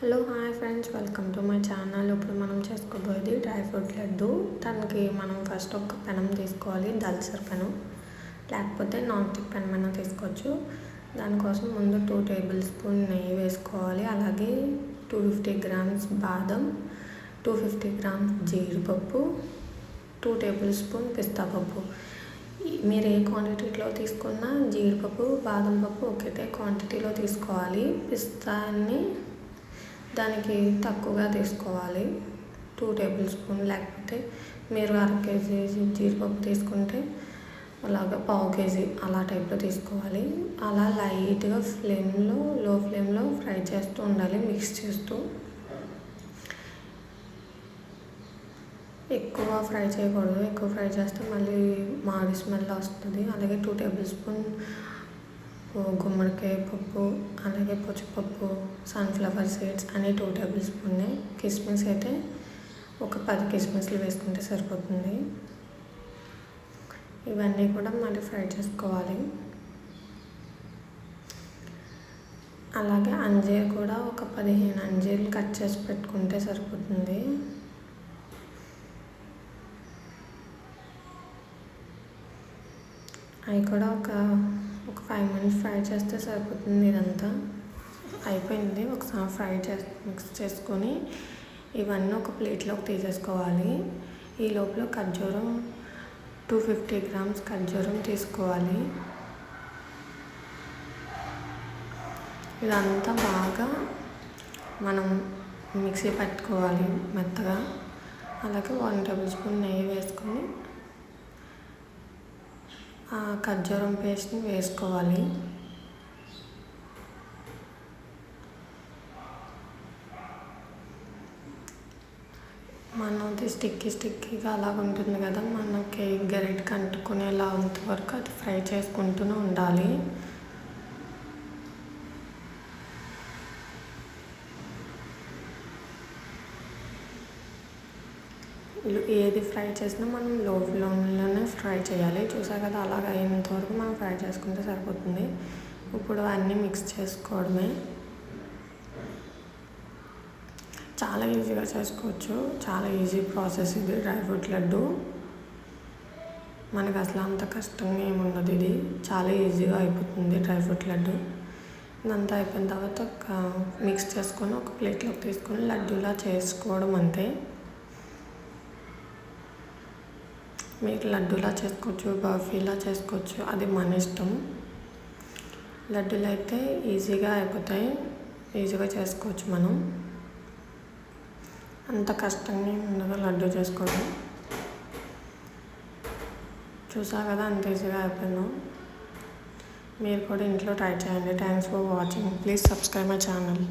Hello hi friends. Welcome to my channel. ఇప్పుడు మనం చేసుకోబోయేది dry fruit laddu. దానికి మనం ఫస్ట్ ఒక పెనం తీసుకోవాలి దల్సర్ పెనం. లేకపోతే నాన్ స్టిక్ పెనం అయినా తీసుకోవచ్చు. దానికోసం ముందు టూ టేబుల్ స్పూన్ నెయ్యి వేసుకోవాలి. అలాగే టూ ఫిఫ్టీ గ్రామ్స్ బాదం టూ ఫిఫ్టీ గ్రామ్స్ జీడిపప్పు టూ టేబుల్ స్పూన్ పిస్తాపప్పు మీరు ఏ క్వాంటిటీలో తీసుకున్నా జీడిపప్పు బాదం పప్పు ఒకటే క్వాంటిటీలో తీసుకోవాలి. పిస్తాన్ని దానికి తక్కువగా తీసుకోవాలి. టూ టేబుల్ స్పూన్ లేకపోతే మీరు అర కేజీ జీడిపప్పు తీసుకుంటే అలాగా పావు కేజీ అలా టైప్లో తీసుకోవాలి. అలా లైట్గా ఫ్లేమ్లో లో ఫ్లేమ్లో ఫ్రై చేస్తూ ఉండాలి మిక్స్ చేస్తూ. ఎక్కువ ఫ్రై చేయకూడదు. ఎక్కువ ఫ్రై చేస్తే మళ్ళీ మాడి స్మెల్ వస్తుంది. అలాగే టూ టేబుల్ స్పూన్ గుమ్మడికాయ పప్పు అలాగే పచ్చిపప్పు సన్ఫ్లవర్ సీడ్స్ అని టూ టేబుల్ స్పూన్ కిస్మిస్ అయితే ఒక పది కిస్మిస్లు వేసుకుంటే సరిపోతుంది. ఇవన్నీ కూడా మళ్ళీ ఫ్రై చేసుకోవాలి. అలాగే అంజీర్ కూడా ఒక పదిహేను అంజీర్లు కట్ చేసి పెట్టుకుంటే సరిపోతుంది. అవి కూడా ఒక ఒక ఫైవ్ మినిట్స్ ఫ్రై చేస్తే సరిపోతుంది ఇదంతా. అయిపోయింది. ఒకసారి ఫ్రై చేసి మిక్స్ చేసుకొని ఇవన్నీ ఒక ప్లేట్లోకి తీసేసుకోవాలి. ఈ లోపల ఖర్జూరం టూ ఫిఫ్టీ గ్రామ్స్ ఖర్జూరం తీసుకోవాలి. ఇదంతా బాగా మనం మిక్సీ పెట్టుకోవాలి మెత్తగా. అలాగే వన్ టేబుల్ స్పూన్ నెయ్యి వేసుకొని ఖర్జూరం పేస్ట్ని వేసుకోవాలి. మనది స్టిక్కీ స్టిక్కీగా అలాగ ఉంటుంది కదా మనం కేక్ గరిటకి అంటుకునేలా వరకు అది ఫ్రై చేసుకుంటూనే ఉండాలి. ఏది ఫ్రై చేసినా మనం లో ఫ్లేమ్లోనే ఫ్రై చేయాలి. చూసా కదా అలాగ అయినంత వరకు మనం ఫ్రై చేసుకుంటే సరిపోతుంది. ఇప్పుడు అన్నీ మిక్స్ చేసుకోవడమే. చాలా ఈజీగా చేసుకోవచ్చు. చాలా ఈజీ ప్రాసెస్ ఇది డ్రై ఫ్రూట్ లడ్డు. మనకు అసలు అంత కష్టంగా ఏముండదు ఇది. చాలా ఈజీగా అయిపోతుంది డ్రై ఫ్రూట్ లడ్డు. ఇదంతా అయిపోయిన తర్వాత మిక్స్ చేసుకొని ఒక ప్లేట్లోకి తీసుకొని లడ్డూలా చేసుకోవడం అంతే. మీరు లడ్డూలా చేసుకోవచ్చు బర్ఫీలా చేసుకోవచ్చు అది మన ఇష్టం. లడ్డూలు అయితే ఈజీగా అయిపోతాయి ఈజీగా చేసుకోవచ్చు మనం. అంత కష్టంగా ఉండదు లడ్డు చేసుకోవడం. చూసా కదా అంత ఈజీగా అయిపోయాను మీరు కూడా ఇంట్లో ట్రై చేయండి. Thanks for watching please subscribe my channel